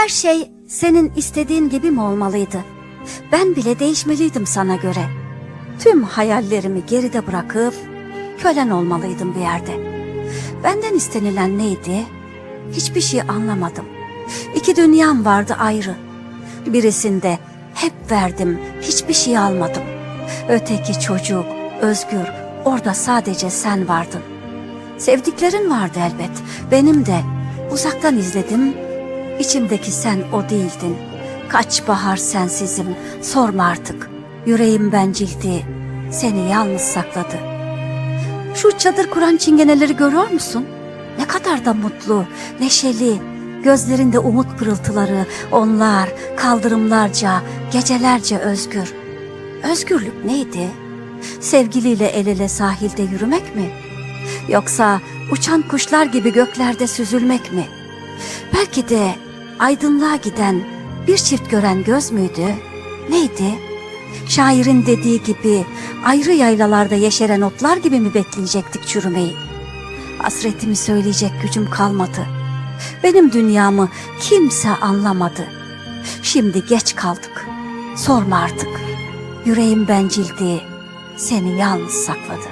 Her şey senin istediğin gibi mi olmalıydı? Ben bile değişmeliydim sana göre. Tüm hayallerimi geride bırakıp kölen olmalıydım bir yerde. Benden istenilen neydi? Hiçbir şey anlamadım. İki dünyam vardı ayrı. Birisinde hep verdim, hiçbir şey almadım. Öteki çocuk, özgür, orada sadece sen vardın. Sevdiklerin vardı elbet, benim de. Uzaktan izledim, içimdeki sen o değildin. Kaç bahar sensizim, sorma artık. Yüreğim bencildi, seni yalnız sakladı. Şu çadır kuran çingeneleri görüyor musun? Ne kadar da mutlu, neşeli, gözlerinde umut pırıltıları, onlar kaldırımlarca, gecelerce özgür. Özgürlük neydi? Sevgiliyle el ele sahilde yürümek mi? Yoksa uçan kuşlar gibi göklerde süzülmek mi? Belki de aydınlığa giden bir çift gören göz müydü? Neydi? Şairin dediği gibi ayrı yaylalarda yeşeren otlar gibi mi bekleyecektik çürümeyi? Hasretimi söyleyecek gücüm kalmadı. Benim dünyamı kimse anlamadı. Şimdi geç kaldık. Sorma artık. Yüreğim bencildi. Seni yalnız sakladı.